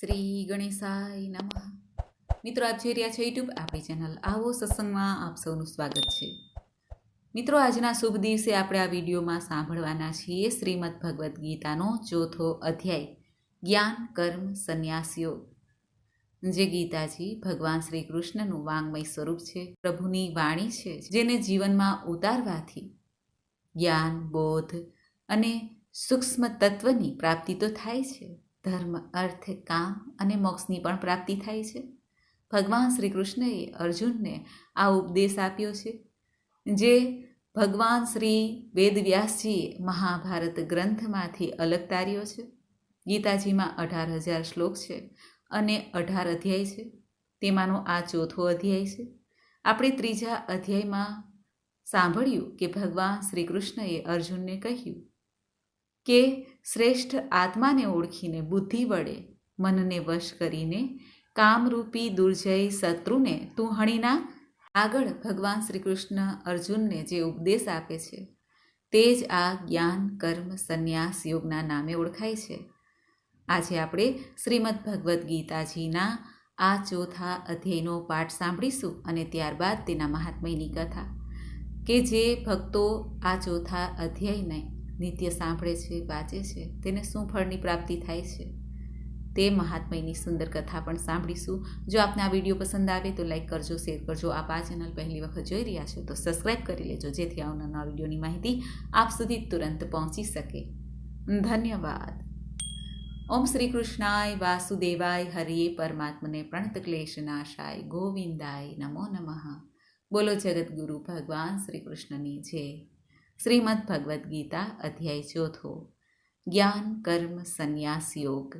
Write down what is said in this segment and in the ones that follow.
શ્રી ગણેશાય નમઃ. મિત્રો, આપ જોઈ રહ્યા છો યુટ્યુબ આપણી ચેનલ આવો સત્સંગમાં આપ સૌનું સ્વાગત છે. મિત્રો, આજના શુભ દિવસે આપણે આ વિડીયોમાં સાંભળવાના છીએ શ્રીમદ ભગવદ્ ગીતાનો ચોથો અધ્યાય, જ્ઞાન, કર્મ, સંન્યાસીઓ. જે ગીતાજી ભગવાન શ્રી કૃષ્ણનું વાંગમય સ્વરૂપ છે, પ્રભુની વાણી છે, જેને જીવનમાં ઉતારવાથી જ્ઞાન, બોધ અને સૂક્ષ્મ તત્વની પ્રાપ્તિ તો થાય છે. ધર્મ, અર્થ, કામ અને મોક્ષની પણ પ્રાપ્તિ થાય છે. ભગવાન શ્રી કૃષ્ણએ અર્જુનને આ ઉપદેશ આપ્યો છે, જે ભગવાન શ્રી વેદવ્યાસજીએ મહાભારત ગ્રંથમાંથી અલગ તાર્યો છે. ગીતાજીમાં અઢાર હજાર શ્લોક છે અને અઢાર અધ્યાય છે. તેમાંનો આ ચોથો અધ્યાય છે. આપણે ત્રીજા અધ્યાયમાં સાંભળ્યું કે ભગવાન શ્રી કૃષ્ણએ અર્જુનને કહ્યું કે શ્રેષ્ઠ આત્માને ઓળખીને બુદ્ધિ વડે મનને વશ કરીને કામરૂપી દુર્જય શત્રુને તું હણી નાખ આગળ ભગવાન શ્રી કૃષ્ણ અર્જુનને જે ઉપદેશ આપે છે, તે જ આ જ્ઞાન, કર્મ, સંન્યાસ યોગના નામે ઓળખાય છે. આજે આપણે શ્રીમદ ભગવદ્ ગીતાજીના આ ચોથા અધ્યયનો પાઠ સાંભળીશું અને ત્યારબાદ તેના મહાત્મયની કથા, કે જે ભક્તો આ ચોથા અધ્યાયને નિત્ય સાંભળે છે, વાંચે છે, તેને શું ફળની પ્રાપ્તિ થાય છે? તે મહાત્મયની સુંદર કથા પણ સાંભળીશું. જો આપને આ વીડિયો પસંદ આવે તો લાઈક કરજો, શેર કરજો. આપ આ ચેનલ પહેલી વખત જોઈ રહ્યા છો તો સબસ્ક્રાઈબ કરી લેજો, જેથી આવનારા વિડીયોની માહિતી આપ સુધી તુરંત પહોંચી શકે. ધન્યવાદ. ઓમ શ્રી કૃષ્ણાય વાસુદેવાય હરિયે પરમાત્મને પ્રણત ક્લેશનાશાય ગોવિંદાય નમો નમઃ. બોલો જગતગુરુ ભગવાન શ્રી કૃષ્ણની જય. શ્રીમદ ભગવદ્ ગીતા, અધ્યાય ચોથો. જ્ઞાન, કર્મ, સંન્યાસ, યોગ.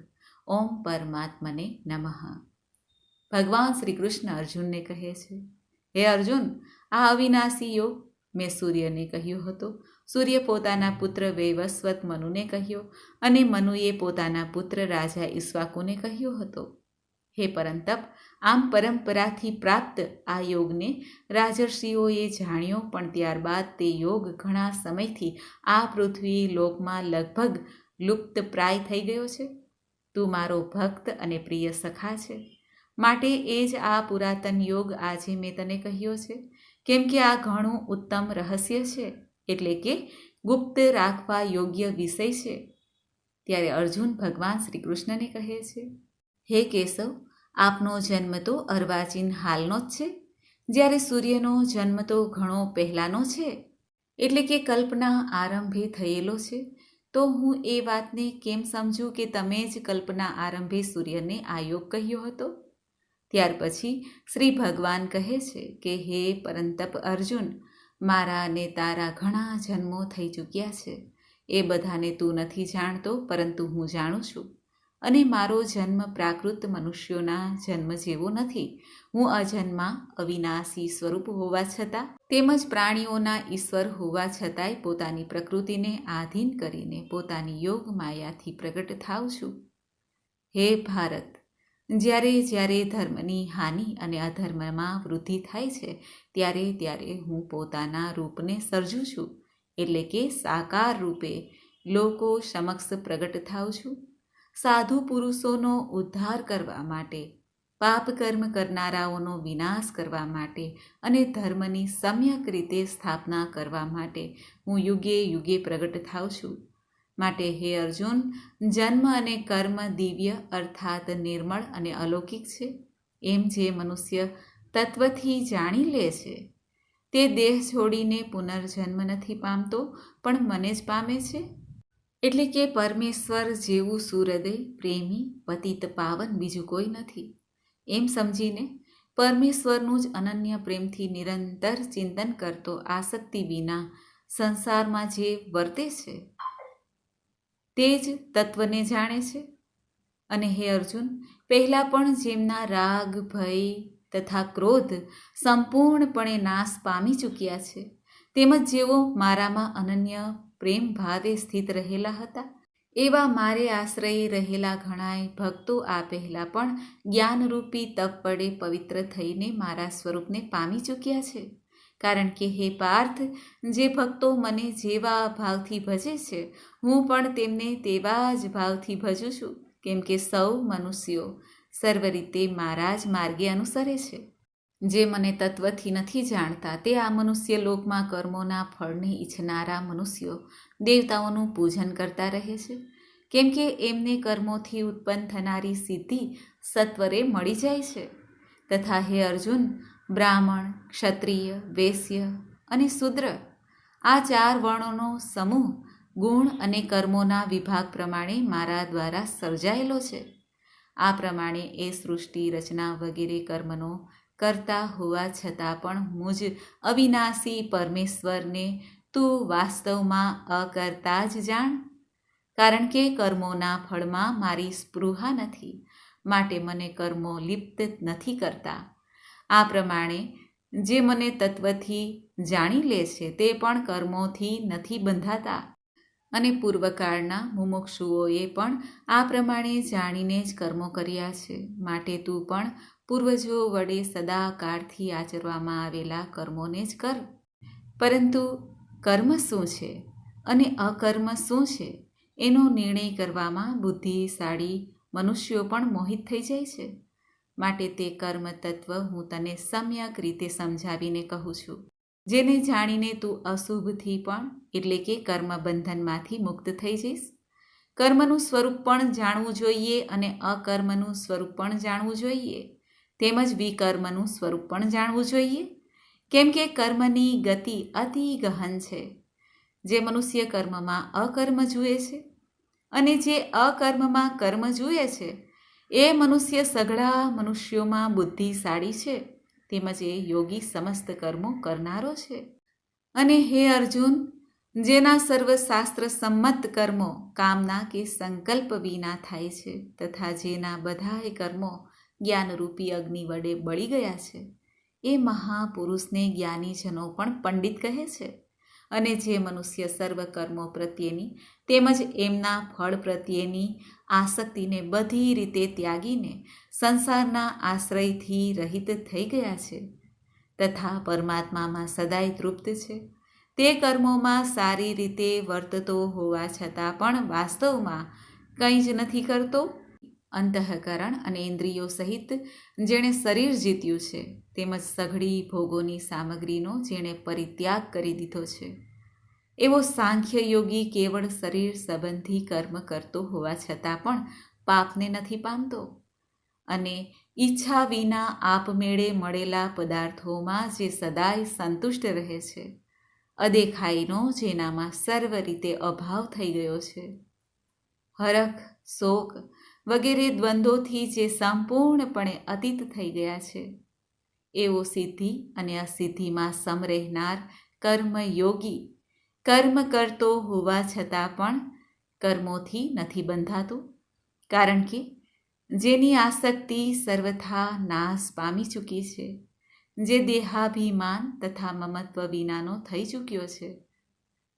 ઓમ પરમાત્મને નમઃ. ભગવાન શ્રી કૃષ્ણ અર્જુનને કહે છે, હે અર્જુન, આ અવિનાશી યોગ. મેં સૂર્યને કહ્યો હતો. સૂર્ય પોતાના પુત્ર વૈવસ્વત મનુને કહ્યો અને મનુએ પોતાના પુત્ર રાજા ઈશ્વાકુને કહ્યો હતો. હે પરંતપ, આમ પરંપરાથી પ્રાપ્ત આ યોગને રાજર્ષિઓએ જાણ્યો, પણ ત્યારબાદ તે યોગ ઘણા સમયથી આ પૃથ્વી લોકમાં લગભગ લુપ્ત પ્રાય થઈ ગયો છે. તું મારો ભક્ત અને પ્રિય સખા છે. માટે એ જ આ પુરાતન યોગ આજે મેં તને કહ્યો છે. કેમ કે આ ઘણું ઉત્તમ રહસ્ય છે, એટલે કે ગુપ્ત રાખવા યોગ્ય વિષય છે. ત્યારે અર્જુન ભગવાન શ્રી કૃષ્ણને કહે છે, હે કેશવ આપનો જન્મ તો અર્વાચીન હાલનો જ છે. જ્યારે સૂર્યનો જન્મ તો ઘણો પહેલાંનો છે. એટલે કે કલ્પના આરંભે થયેલો છે. તો હું એ વાતને કેમ સમજું કે તમે જ કલ્પના આરંભે સૂર્યને આ યોગ કહ્યો હતો? ત્યાર પછી શ્રી ભગવાન કહે છે કે, હે પરંતપ અર્જુન, મારા અને તારા ઘણા જન્મો થઈ ચૂક્યા છે. એ બધાને તું નથી જાણતો, પરંતુ હું જાણું છું. અને મારો જન્મ પ્રાકૃત મનુષ્યોના જન્મ જેવો નથી. હું અજન્મા અવિનાશી સ્વરૂપ હોવા છતાં, તેમજ પ્રાણીઓના ઈશ્વર હોવા છતાંય પોતાની પ્રકૃતિને આધીન કરીને પોતાની યોગ માયાથી પ્રગટ થાઉં છું. હે ભારત! જ્યારે જ્યારે ધર્મની હાનિ અને અધર્મમાં વૃદ્ધિ થાય છે, ત્યારે ત્યારે હું પોતાના રૂપને સર્જું છું. એટલે કે સાકાર રૂપે લોકો સમક્ષ પ્રગટ થાઉં છું. સાધુ પુરુષોનો ઉદ્ધાર કરવા માટે, પાપ કર્મ કરનારાઓનો વિનાશ કરવા માટે અને ધર્મની સમ્યક રીતે સ્થાપના કરવા માટે હું યુગે યુગે પ્રગટ થાઉં છું. માટે હે અર્જુન, જન્મ અને કર્મ દિવ્ય અર્થાત નિર્મળ અને અલૌકિક છે. એમ જે મનુષ્ય તત્વથી જાણી લે છે, તે દેહ છોડીને પુનર્જન્મ નથી પામતો, પણ મને જ પામે છે. એટલે કે પરમેશ્વર જેવું સુહૃદય પ્રેમી, પતિત પાવન બીજું કોઈ નથી. એમ સમજીને પરમેશ્વરનું જ અનન્ય પ્રેમથી નિરંતર ચિંતન કરતો આસક્તિ વિના સંસારમાં જે વર્તે છે, તે જ તત્વને જાણે છે. અને હે અર્જુન, પહેલાં પણ જેમના રાગ, ભય તથા ક્રોધ સંપૂર્ણપણે નાશ પામી ચૂક્યા છે, તેમજ જેઓ મારામાં અનન્ય પ્રેમ ભાવે સ્થિત રહેલા હતા. એવા મારે આશ્રયે રહેલા ઘણાય ભક્તો આ પહેલાં પણ જ્ઞાનરૂપી તપ વડે પવિત્ર થઈને મારા સ્વરૂપને પામી ચૂક્યા છે. કારણ કે હે પાર્થ, જે ભક્તો મને જેવા ભાવથી ભજે છે, હું પણ તેમને તેવા જ ભાવથી ભજું છું. કેમ કે સૌ મનુષ્યો સર્વ રીતે મારા જ માર્ગે અનુસરે છે. જે મને તત્વથી નથી જાણતા, તે આ મનુષ્ય લોકમાં કર્મોના ફળને ઈચ્છનારા મનુષ્યો દેવતાઓનું પૂજન કરતા રહે છે. કેમ કે એમને કર્મોથી ઉત્પન્ન થનારી સિદ્ધિ સત્વરે મળી જાય છે. તથા હે અર્જુન, બ્રાહ્મણ, ક્ષત્રિય, વૈશ્ય અને શુદ્ર, આ ચાર વર્ણોનો સમૂહ ગુણ અને કર્મોના વિભાગ પ્રમાણે મારા દ્વારા સર્જાયેલો છે. આ પ્રમાણે એ સૃષ્ટિ રચના વગેરે કર્મનો કરતા હોવા છતાં પણ મુજ અવિનાશી પરમેશ્વરને તું વાસ્તવમાં અકર્તા જ જાણ? કારણ કે કર્મોના ફળમાં મારી સ્પૃહા નથી, માટે મને કર્મો લિપ્ત નથી કરતા. આ પ્રમાણે જે મને તત્વથી જાણી લે છે તે પણ કર્મોથી નથી બંધાતા. અને પૂર્વકાળના મુમુક્ષુઓએ પણ આ પ્રમાણે જાણીને જ કર્મો કર્યા છે, માટે તું પણ પૂર્વજો વડે સદાકાળથી આચરવામાં આવેલા કર્મોને જ કર. પરંતુ કર્મ શું છે અને અકર્મ શું છે એનો નિર્ણય કરવામાં બુદ્ધિશાળી મનુષ્યો પણ મોહિત થઈ જાય છે. માટે તે કર્મ તત્વ હું તને સમ્યક રીતે સમજાવીને કહું છું. જેને જાણીને તું અશુભથી પણ, એટલે કે કર્મ બંધનમાંથી મુક્ત થઈ જઈશ. કર્મનું સ્વરૂપ પણ જાણવું જોઈએ અને અકર્મનું સ્વરૂપ પણ જાણવું જોઈએ. તેમજ વિકર્મનું સ્વરૂપ પણ જાણવું જોઈએ. કેમ કે કર્મની ગતિ અતિ ગહન છે, જે મનુષ્ય કર્મમાં અકર્મ જુએ છે અને જે અકર્મમાં કર્મ જુએ છે, એ મનુષ્ય સઘળા મનુષ્યોમાં બુદ્ધિશાળી છે, તેમજ એ યોગી સમસ્ત કર્મો કરનારો છે. અને હે અર્જુન, જેના સર્વશાસ્ત્ર સંમત કર્મો કામના કે સંકલ્પ વિના થાય છે, તથા જેના બધાય કર્મો જ્ઞાનરૂપી અગ્નિ વડે બળી ગયા છે. એ મહાપુરુષને જ્ઞાનીજનો પણ પંડિત કહે છે અને જે મનુષ્ય સર્વ કર્મો પ્રત્યેની તેમજ એમના ફળ પ્રત્યેની આસક્તિને બધી રીતે ત્યાગીને સંસારના આશ્રયથી રહિત થઈ ગયા છે. તથા પરમાત્મામાં સદાય તૃપ્ત છે. તે કર્મોમાં સારી રીતે વર્તતો હોવા છતાં પણ વાસ્તવમાં કંઈ જ નથી કરતો. અંતઃકરણ અને ઇન્દ્રિયો સહિત જેણે શરીર જીત્યું છે, તેમજ સઘળી ભોગોની સામગ્રીનો જેણે પરિત્યાગ કરી દીધો છે. એવો સાંખ્ય યોગી કેવળ શરીર સંબંધી કર્મ કરતો હોવા છતાં પણ પાપને નથી પામતો. અને ઈચ્છા વિના આપમેળે મળેલા પદાર્થોમાં જે સદાય સંતુષ્ટ રહે છે, અદેખાઈનો જેનામાં સર્વ રીતે અભાવ થઈ ગયો છે. હરખ, શોક વગેરે દ્વંદ્વોથી જે સંપૂર્ણપણે અતીત થઈ ગયા છે. એવો સિદ્ધિ અને અસિદ્ધિમાં સમ રહેનાર કર્મયોગી. કર્મ કરતો હોવા છતાં પણ કર્મોથી નથી બંધાતું. કારણ કે જેની આસક્તિ સર્વથા નાશ પામી ચૂકી છે. જે દેહાભિમાન તથા મમત્વ વિનાનો થઈ ચૂક્યો છે.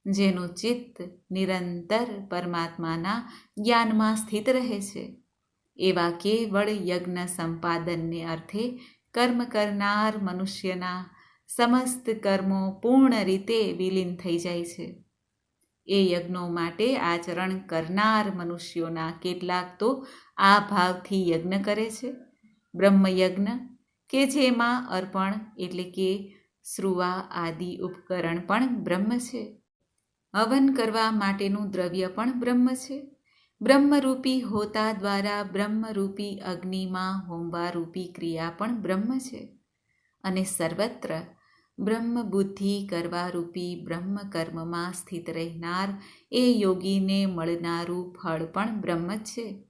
જેનું ચિત્ત નિરંતર પરમાત્માના જ્ઞાનમાં સ્થિત રહે છે. એવા કેવળ યજ્ઞ સંપાદનને અર્થે કર્મ કરનાર મનુષ્યના સમસ્ત કર્મો પૂર્ણ રીતે વિલીન થઈ જાય છે. એ યજ્ઞો માટે આચરણ કરનાર મનુષ્યોના કેટલાક તો આ ભાવથી યજ્ઞ કરે છે. બ્રહ્મયજ્ઞ, કે જેમાં અર્પણ એટલે કે શ્રુવા આદિ ઉપકરણ પણ બ્રહ્મ છે. હવન કરવા માટેનું દ્રવ્ય પણ બ્રહ્મ છે. બ્રહ્મરૂપી હોતા દ્વારા બ્રહ્મરૂપી અગ્નિમાં હોમવારૂપી ક્રિયા પણ બ્રહ્મ છે. અને સર્વત્ર બ્રહ્મ બુદ્ધિ કરવારૂપી બ્રહ્મ કર્મમાં સ્થિત રહેનાર એ યોગીને મળનારું ફળ પણ બ્રહ્મ જ છે.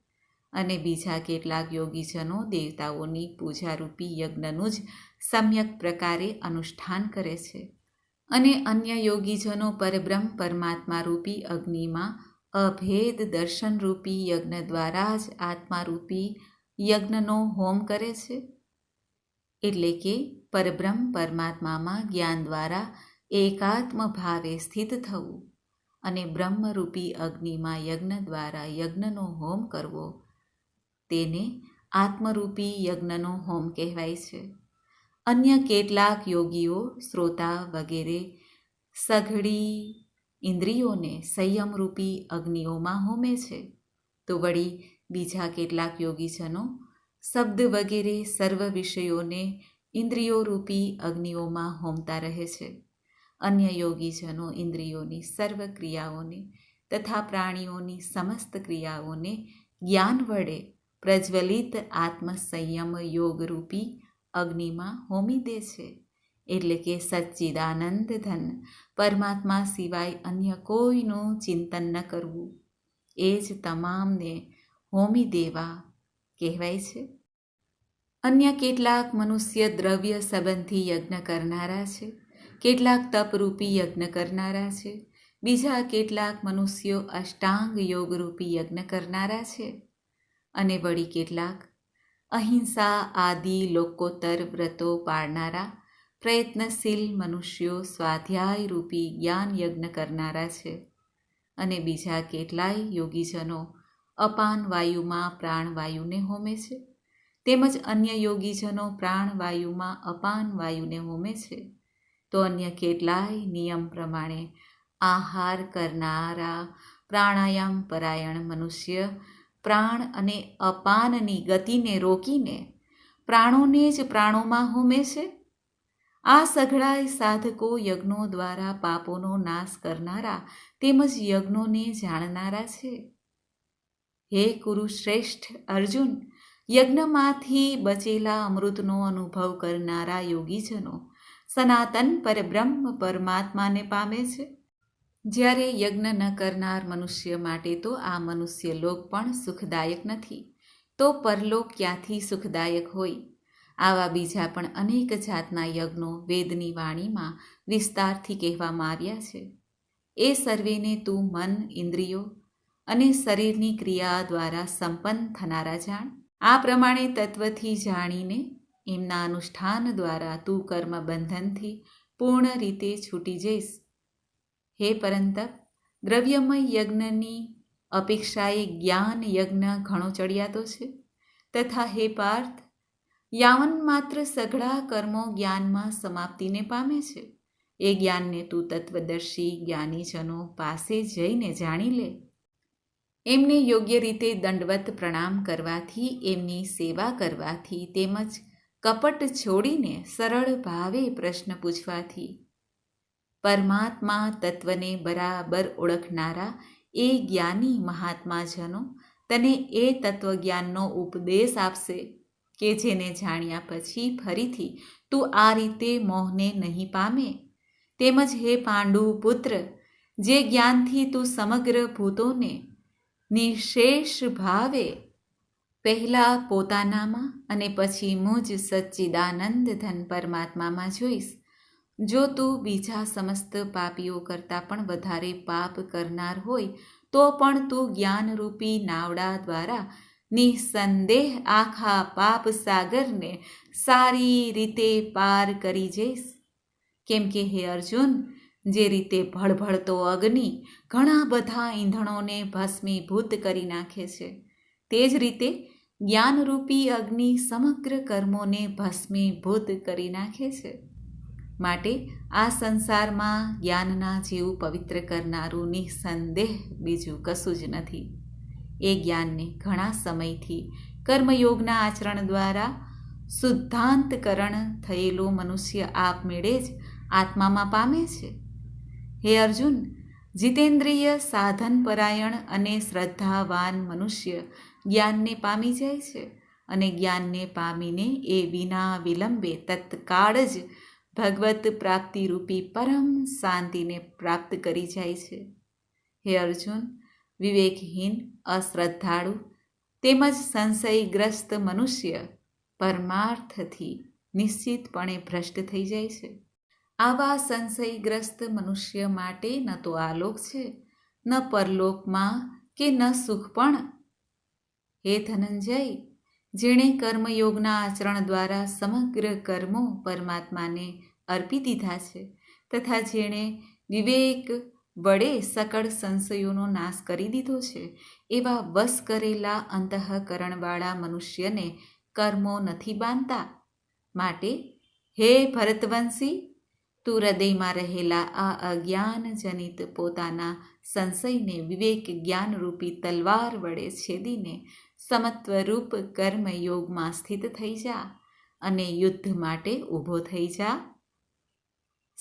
અને બીજા કેટલાક યોગીજનો દેવતાઓની પૂજારૂપી યજ્ઞનું જ સમ્યક પ્રકારે અનુષ્ઠાન કરે છે. અને અન્ય યોગીજનો પરબ્રહ્મ પરમાત્મા રૂપી અગ્નિમાં અભેદ દર્શનરૂપી યજ્ઞ દ્વારા જ આત્મારૂપી યજ્ઞનો હોમ કરે છે. એટલે કે પરબ્રહ્મ પરમાત્મામાં જ્ઞાન દ્વારા એકાત્મ ભાવે સ્થિત થવું અને બ્રહ્મરૂપી અગ્નિમાં યજ્ઞ દ્વારા યજ્ઞનો હોમ કરવો, તેને આત્મરૂપી યજ્ઞનો હોમ કહેવાય છે. અન્ય કેટલાક યોગીઓ, શ્રોતા વગેરે સઘળી ઇન્દ્રિયોને સંયમરૂપી અગ્નિઓમાં હોમે છે. તો વળી બીજા કેટલાક યોગીજનો શબ્દ વગેરે સર્વ વિષયોને ઇન્દ્રિયોરૂપી અગ્નિઓમાં હોમતા રહે છે. અન્ય યોગીજનો ઇન્દ્રિયોની સર્વ ક્રિયાઓને તથા પ્રાણીઓની સમસ્ત ક્રિયાઓને જ્ઞાન વડે પ્રજ્વલિત આત્મસંયમ યોગરૂપી અગ્નિમાં હોમી દે છે, એટલે કે સચ્ચિદાનંદ ધન. પરમાત્મા સિવાય અન્ય કોઈનું ચિંતન ન કરવું. એ જ તમામને હોમી દેવા કહેવાય છે. અન્ય કેટલાક મનુષ્ય દ્રવ્ય સંબંધી યજ્ઞ કરનારા છે, કેટલાક તપરૂપી યજ્ઞ કરનારા છે, બીજા કેટલાક મનુષ્યો અષ્ટાંગ યોગરૂપી યજ્ઞ કરનારા છે, અને વળી કેટલાક અહિંસા આદિ લોકોત્તર વ્રતો પાળનારા, પ્રયત્નશીલ મનુષ્યો સ્વાધ્યાય રૂપી જ્ઞાન યજ્ઞ કરનારા છે. અને બીજા કેટલાય યોગીજનો અપાન વાયુમાં પ્રાણવાયુને હોમે છે. તેમજ અન્ય યોગીજનો પ્રાણવાયુમાં અપાન વાયુને હોમે છે. તો અન્ય કેટલાય નિયમ પ્રમાણે આહાર કરનારા પ્રાણાયામ પરાયણ મનુષ્ય પ્રાણ અને અપાનની ગતિને રોકીને પ્રાણોને જ પ્રાણોમાં હોમે છે આ સઘળાય સાધકો યજ્ઞો દ્વારા પાપોનો નાશ કરનારા તેમજ યજ્ઞોને જાણનારા છે. હે કુરુશ્રેષ્ઠ અર્જુન, યજ્ઞમાંથી બચેલા અમૃતનો અનુભવ કરનારા યોગીજનો, સનાતન પરબ્રહ્મ પરમાત્માને પામે છે? જ્યારે યજ્ઞ ન કરનાર મનુષ્ય માટે તો આ મનુષ્ય લોક પણ સુખદાયક નથી. તો પરલોક ક્યાંથી સુખદાયક હોય? આવા બીજા પણ અનેક જાતના યજ્ઞો વેદની વાણીમાં વિસ્તારથી કહેવામાં આવ્યા છે. એ સર્વેને તું મન, ઇન્દ્રિયો અને શરીરની ક્રિયા દ્વારા સંપન્ન થનારા જાણ. આ પ્રમાણે તત્વથી જાણીને એમના અનુષ્ઠાન દ્વારા તું કર્મ બંધનથી પૂર્ણ રીતે છૂટી જઈશ. હે પરંતપ દ્રવ્યમય યજ્ઞની અપેક્ષાએ જ્ઞાન યજ્ઞ ઘણો ચડિયાતો છે. તથા હે પાર્થ, યાવન માત્ર સઘળા કર્મો જ્ઞાનમાં સમાપ્તિને પામે છે. એ જ્ઞાનને તું તત્વદર્શી જ્ઞાનીજનો પાસે જઈને જાણી લે. એમને યોગ્ય રીતે દંડવત પ્રણામ કરવાથી, એમની સેવા કરવાથી તેમજ કપટ છોડીને સરળ ભાવે પ્રશ્ન પૂછવાથી પરમાત્મા તત્વને બરાબર ઓળખનારા એ જ્ઞાની મહાત્માજનો તને એ તત્વજ્ઞાનનો ઉપદેશ આપશે કે જેને જાણ્યા પછી ફરીથી તું આ રીતે મોહને નહીં પામે? તેમજ હે પાંડુ પુત્ર, જે જ્ઞાનથી તું સમગ્ર ભૂતોને નિશેષ ભાવે, પહેલાં પોતાનામાં અને પછી મુજ સચ્ચિદાનંદ ધન પરમાત્મામાં જોઈશ. જો તું બીજા સમસ્ત પાપીઓ કરતાં પણ વધારે પાપ કરનાર હોય, તો પણ તું જ્ઞાનરૂપી નાવડા દ્વારા નિસંદેહ આખા પાપ સાગરને સારી રીતે પાર કરી જઈશ. કેમ કે હે અર્જુન, જે રીતે ભળભળતો અગ્નિ ઘણા બધા ઈંધણોને ભસ્મીભૂત કરી નાખે છે, તે જ રીતે જ્ઞાનરૂપી અગ્નિ સમગ્ર કર્મોને ભસ્મીભૂત કરી નાખે છે. માટે આ સંસારમાં જ્ઞાનના જેવું પવિત્ર કરનારું નિઃસંદેહ બીજું કશું જ નથી. એ જ્ઞાનને ઘણા સમયથી કર્મયોગના આચરણ દ્વારા શુદ્ધાંતકરણ થયેલો મનુષ્ય આપમેળે જ આત્મામાં પામે છે. હે અર્જુન, જીતેન્દ્રિય સાધન પરાયણ અને શ્રદ્ધાવાન મનુષ્ય જ્ઞાનને પામી જાય છે અને જ્ઞાનને પામીને એ વિના વિલંબે તત્કાળ જ ભગવત પ્રાપ્તિરૂપી પરમ શાંતિને પ્રાપ્ત કરી જાય છે. હે અર્જુન, વિવેકહીન, અશ્રદ્ધાળુ, તેમજ સંશયગ્રસ્ત મનુષ્ય પરમાર્થથી નિશ્ચિતપણે ભ્રષ્ટ થઈ જાય છે. આવા સંશયગ્રસ્ત મનુષ્ય માટે ન તો આલોક છે, ન પરલોકમાં કે ન સુખ પણ. હે ધનંજય જેણે કર્મયોગના આચરણ દ્વારા સમગ્ર કર્મો પરમાત્માને અર્પી દીધા છે તથા જેણે વિવેક વડે સકળ સંશયોનો નાશ કરી દીધો છે, એવા વશ કરેલા અંતઃકરણવાળા મનુષ્યને કર્મો નથી બાંધતા. માટે, હે ભરતવંશી, તું હૃદયમાં રહેલા આ અજ્ઞાનજનિત પોતાના સંશયને વિવેક જ્ઞાનરૂપી તલવાર વડે છેદીને સમત્વરૂપ કર્મયોગમાં સ્થિત થઈ જા અને યુદ્ધ માટે ઊભો થઈ જા.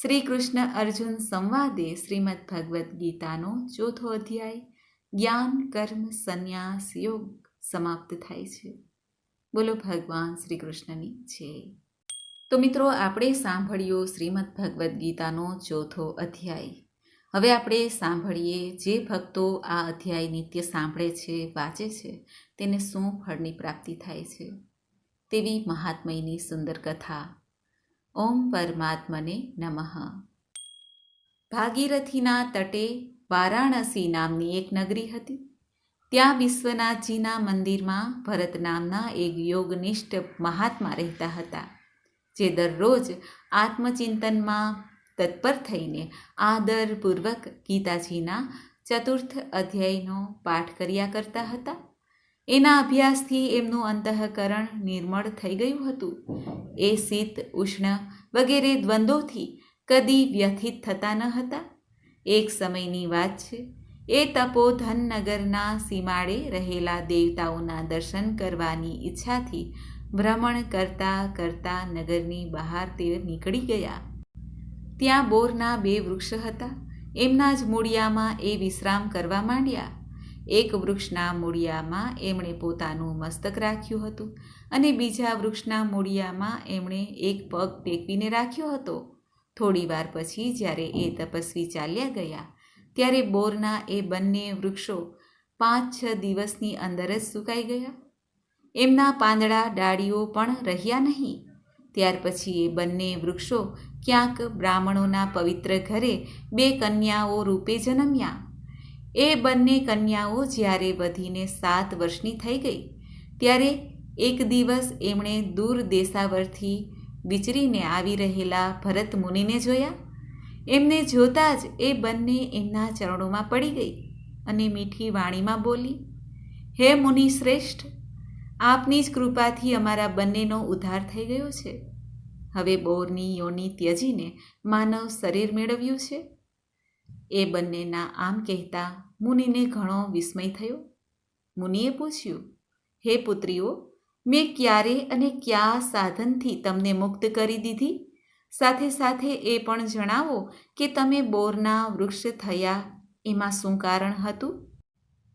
શ્રી કૃષ્ણ અર્જુન સંવાદે શ્રીમદ ભગવદ્ ગીતાનો ચોથો અધ્યાય, જ્ઞાન, કર્મ, સંન્યાસ, યોગ સમાપ્ત થાય છે. બોલો ભગવાન શ્રી કૃષ્ણની છે તો મિત્રો, આપણે સાંભળ્યો શ્રીમદ ભગવદ્ ગીતાનો ચોથો અધ્યાય. હવે આપણે સાંભળીએ જે ભક્તો આ અધ્યાય નિત્ય સાંભળે છે, વાંચે છે તેને શું ફળની પ્રાપ્તિ થાય છે? તેવી મહાત્મયની સુંદર કથા. ઓમ પરમાત્મને નમઃ. ભાગીરથીના તટે વારાણસી નામની એક નગરી હતી. ત્યાં વિશ્વનાથજીના મંદિરમાં ભરત નામના એક યોગનિષ્ઠ મહાત્મા રહેતા હતા, જે દરરોજ આત્મચિંતનમાં તત્પર થઈને આદરપૂર્વક ગીતાજીના ચતુર્થ અધ્યાયનો પાઠ કર્યા કરતા હતા. એના અભ્યાસથી એમનું અંતઃકરણ નિર્મળ થઈ ગયું હતું. એ શીત, ઉષ્ણ વગેરે દ્વંદ્વોથી કદી વ્યથિત થતા ન હતા. એક સમયની વાત છે, એ તપોધન નગરના સીમાડે રહેલા દેવતાઓના દર્શન કરવાની ઈચ્છાથી ભ્રમણ કરતા કરતા નગરની બહાર તે નીકળી ગયા. ત્યાં બોરના બે વૃક્ષ હતા. એમના જ મૂળિયામાં એ વિશ્રામ કરવા માંડ્યા. એક વૃક્ષના મૂળિયામાં એમણે પોતાનું મસ્તક રાખ્યું હતું અને બીજા વૃક્ષના મૂળિયામાં એમણે એક પગ ટેકવીને રાખ્યો હતો. થોડીવાર પછી જ્યારે એ તપસ્વી ચાલ્યા ગયા, ત્યારે બોરના એ બંને વૃક્ષો પાંચ છ દિવસની અંદર જ સુકાઈ ગયા. એમના પાંદડા, ડાળીઓ પણ રહ્યા નહીં. ત્યાર પછી એ બંને વૃક્ષો ક્યાંક બ્રાહ્મણોના પવિત્ર ઘરે બે કન્યાઓ રૂપે જન્મ્યા. એ બંને કન્યાઓ જ્યારે વધીને સાત વર્ષની થઈ ગઈ, ત્યારે એક દિવસ એમણે દૂર દેશાવરથી વિચરીને આવી રહેલા ભરત મુનિને જોયા. એમને જોતાં જ એ બંને એમના ચરણોમાં પડી ગઈ અને મીઠી વાણીમાં બોલી, હે મુનિ શ્રેષ્ઠ, આપની જ કૃપાથી અમારા બંનેનો ઉદ્ધાર થઈ ગયો છે. હવે બોરની યોની ત્યજીને માનવ શરીર મેળવ્યું છે. એ બંનેના આમ કહેતા મુનિને ઘણો વિસ્મય થયો. મુનિએ પૂછ્યું, હે પુત્રીઓ, મેં ક્યારે અને કયા સાધનથી તમને મુક્ત કરી દીધી? સાથે સાથે એ પણ જણાવો કે તમે બોરના વૃક્ષ થયા, એમાં શું કારણ હતું?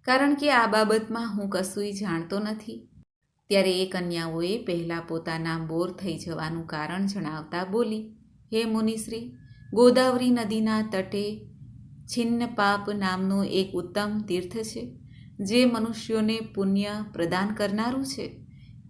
કારણ કે આ બાબતમાં હું કશુંય જાણતો નથી. ત્યારે એ કન્યાઓએ પહેલાં પોતાના બોર થઈ જવાનું કારણ જણાવતા બોલી, હે મુનિશ્રી, ગોદાવરી નદીના તટે છિન્ન પાપ નામનું એક ઉત્તમ તીર્થ છે, જે મનુષ્યોને પુણ્ય પ્રદાન કરનારું છે.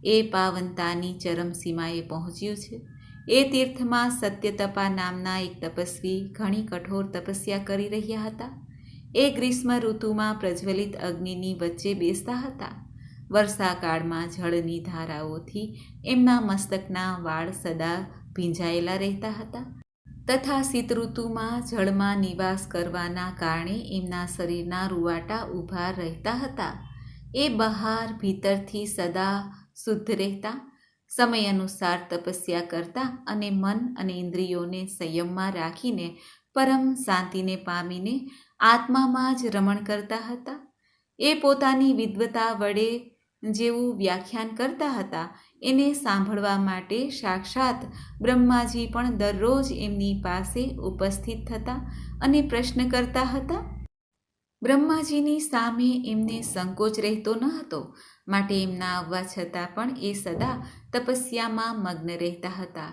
એ પાવનતાની ચરમસીમાએ પહોંચ્યું છે. એ તીર્થમાં સત્યતપા નામના એક તપસ્વી ઘણી કઠોર તપસ્યા કરી રહ્યા હતા. એ ગ્રીષ્મ ઋતુમાં પ્રજ્વલિત અગ્નિની વચ્ચે બેસતા હતા. વર્ષાકાળમાં જળની ધારાઓથી એમના મસ્તકના વાળ સદા ભીંજાયેલા રહેતા હતા. તથા શીત ઋતુમાં જળમાં નિવાસ કરવાના કારણે એમના શરીરના રૂવાટા ઊભા રહેતા હતા. એ બહાર ભીતરથી સદા શુદ્ધ રહેતા, સમય અનુસાર તપસ્યા કરતા અને મન અને ઇન્દ્રિયોને સંયમમાં રાખીને પરમ શાંતિને પામીને આત્મામાં જ રમણ કરતા હતા. એ પોતાની વિદ્વતા વડે જેવું વ્યાખ્યાન કરતા હતા એને સાંભળવા માટે સાક્ષાત બ્રહ્માજી પણ દરરોજ એમની પાસે ઉપસ્થિત થતા અને પ્રશ્ન કરતા હતા, બ્રહ્માજીની સામે એમને સંકોચ રહેતો ન હતો, માટે એમના આવવા છતાં પણ એ સદા તપસ્યામાં મગ્ન રહેતા હતા.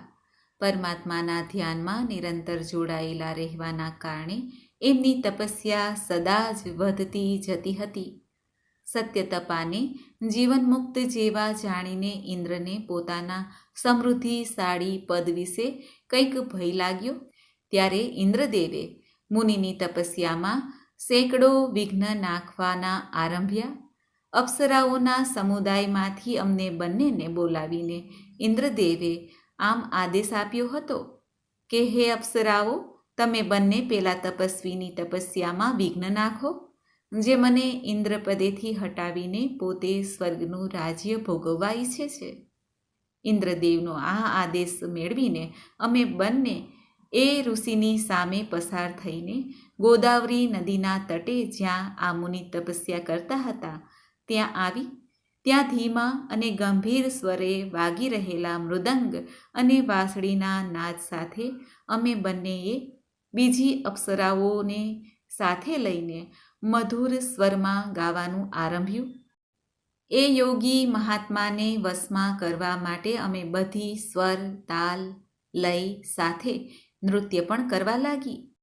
પરમાત્માના ધ્યાનમાં નિરંતર જોડાયેલા રહેવાના કારણે એમની તપસ્યા સદા જ વધતી જતી હતી. સત્યતપાને જીવનમુક્ત જેવા જાણીને ઇન્દ્રને પોતાના સમૃદ્ધિશાળી પદ વિશે કંઈક ભય લાગ્યો. ત્યારે ઇન્દ્રદેવે મુનિની તપસ્યામાં સેંકડો વિઘ્ન નાખવાના આરંભ્યા. અપ્સરાઓના સમુદાયમાંથી અમને બંનેને બોલાવીને ઇન્દ્રદેવે આમ આદેશ આપ્યો હતો કે, હે અપ્સરાઓ, તમે બંને પેલા તપસ્વીની તપસ્યામાં વિઘ્ન નાખો. જે મને ઇન્દ્રપદેથી હટાવીને પોતે સ્વર્ગનું રાજ્ય ભોગવવા ઈચ્છે છે. ઇન્દ્રદેવનો આ આદેશ મેળવીને અમે બંને એ ઋષિની સામે પસાર થઈને ગોદાવરી નદીના તટે જ્યાં આ મુનિ તપસ્યા કરતા હતા, ત્યાં આવી. ત્યાં ધીમા અને ગંભીર સ્વરે વાગી રહેલા મૃદંગ અને વાંસળીના નાદ સાથે અમે બંનેએ બીજી અપ્સરાઓને સાથે લઈને મધુર સ્વરમાં ગાવાનું આરંભ્યું. એ યોગી મહાત્માને વસમાં કરવા માટે અમે બધી સ્વર, તાલ, લય સાથે નૃત્ય પણ કરવા લાગી.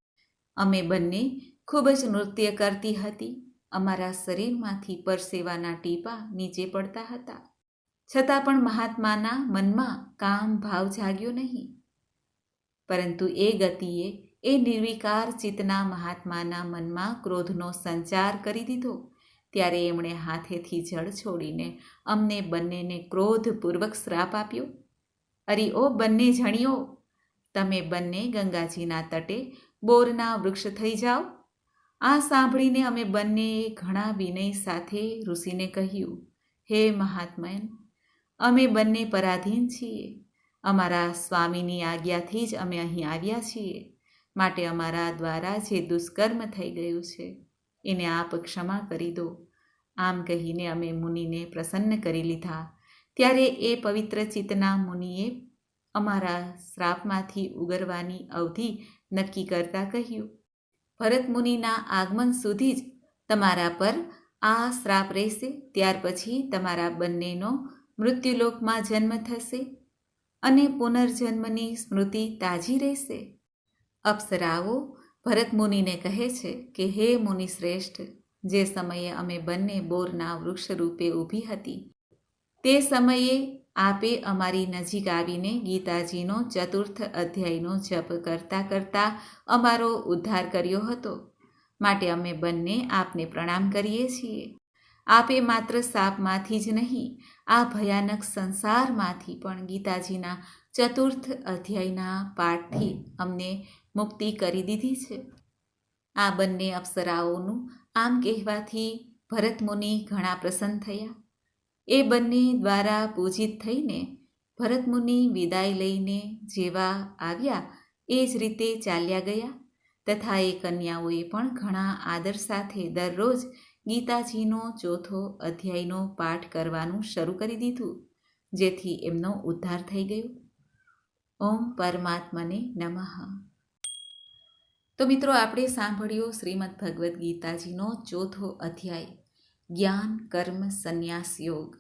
અમે બંને ખૂબ જ નૃત્ય કરતી હતી. અમારા શરીરમાંથી પરસેવાના ટીપા નીચે પડતા હતા. છતાં પણ મહાત્માના મનમાં કામ ભાવ જાગ્યો નહીં. પરંતુ એ ગતિએ એ નિર્વિકાર ચિત્તના મહાત્માના મનમાં ક્રોધનો સંચાર કરી દીધો. ત્યારે એમણે હાથેથી જળ છોડીને અમને બંનેને ક્રોધપૂર્વક શ્રાપ આપ્યો. અરે ઓ બંને જણીઓ, તમે બંને ગંગાજીના તટે બોરના વૃક્ષ થઈ જાઓ. આ સાંભળીને અમે બંનેએ ઘણા વિનય સાથે ઋષિને કહ્યું, હે મહાત્મન અમે બંને પરાધીન છીએ. અમારા સ્વામીની આજ્ઞાથી જ અમે અહીં આવ્યા છીએ. માટે અમારા દ્વારા જે દુષ્કર્મ થઈ ગયું છે, એને આપ ક્ષમા કરી દો. આમ કહીને અમે મુનિને પ્રસન્ન કરી લીધા. ત્યારે એ પવિત્ર ચિત્તના મુનિએ અમારા શ્રાપમાંથી ઉગરવાની અવધિ નક્કી કરતા કહ્યું, ભરત મુનિના આગમન સુધી જ તમારા પર આ શ્રાપ રહેશે. ત્યાર પછી તમારા બંનેનો મૃત્યુલોકમાં જન્મ થશે અને પુનર્જન્મની સ્મૃતિ તાજી રહેશે. અપ્સરાઓ ભરત મુનિને કહે છે કે, હે મુનિ શ્રેષ્ઠ, જે સમયે અમે બંને બોરના વૃક્ષ રૂપે ઊભી હતી, તે સમયે આપે અમારી નજીક આવીને ગીતાજીનો ચતુર્થ અધ્યાયનો જપ કરતા કરતા અમારો ઉદ્ધાર કર્યો હતો. માટે અમે બંને આપને પ્રણામ કરીએ છીએ. આપે માત્ર સાપમાંથી જ નહીં, આ ભયાનક સંસારમાંથી પણ ગીતાજીના ચતુર્થ અધ્યાયના પાઠથી અમને મુક્તિ કરી દીધી છે. આ બંને અપ્સરાઓનું આમ કહેવાથી ભરતમુનિ ઘણા પ્રસન્ન થયા. એ બંને દ્વારા પૂજિત થઈને ભરતમુનિ વિદાય લઈને જેવા આવ્યા એ જ રીતે ચાલ્યા ગયા. તથા એ કન્યાઓએ પણ ઘણા આદર સાથે દરરોજ ગીતાજીનો ચોથો અધ્યાયનો પાઠ કરવાનું શરૂ કરી દીધું, જેથી એમનો ઉદ્ધાર થઈ ગયો. ઓમ પરમાત્મને નમઃ. તો મિત્રો આપણે સાંભળ્યો શ્રીમદ ભગવદ્ ગીતાજીનો ચોથો અધ્યાય, જ્ઞાન, કર્મ, સંન્યાસ, યોગ.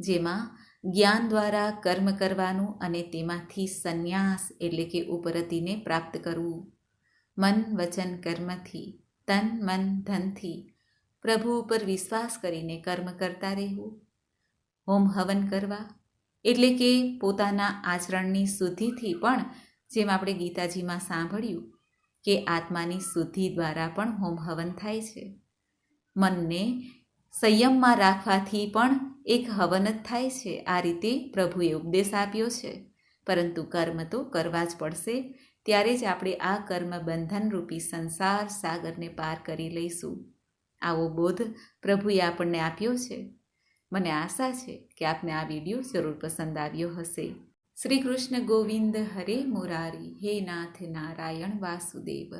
જેમાં જ્ઞાન દ્વારા કર્મ કરવાનું અને તેમાંથી સંન્યાસ એટલે કે ઉપરતીને પ્રાપ્ત કરવું. મન, વચન, કર્મથી, તન, મન, ધનથી પ્રભુ ઉપર વિશ્વાસ કરીને કર્મ કરતા રહેવું. હોમ હવન કરવા એટલે કે પોતાના આચરણની શુદ્ધિથી પણ, જેમ આપણે ગીતાજીમાં સાંભળ્યું કે આત્માની શુદ્ધિ દ્વારા પણ હોમ હવન થાય છે. મનને સંયમમાં રાખવાથી પણ એક હવન જ થાય છે. આ રીતે પ્રભુએ ઉપદેશ આપ્યો છે. પરંતુ કર્મ તો કરવા જ પડશે. ત્યારે જ આપણે આ કર્મ બંધનરૂપી સંસાર સાગરને પાર કરી લઈશું. આવો બોધ પ્રભુએ આપણને આપ્યો છે. મને આશા છે કે આપને આ વીડિયો જરૂર પસંદ આવ્યો હશે. શ્રી કૃષ્ણ ગોવિંદ હરે મુરારી, હે નાથ નારાયણ વાસુદેવ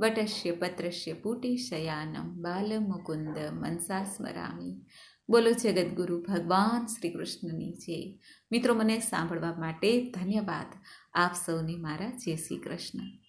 વટસ્ય પત્રસ્ય પુટી શયાનમ, બાલ મુકુંદ મનસા સ્મરામી. બોલો જગદગુરુ ભગવાન શ્રી કૃષ્ણની જય. મિત્રો, મને સાંભળવા માટે ધન્યવાદ. આપ સૌને મારા જય શ્રી કૃષ્ણ.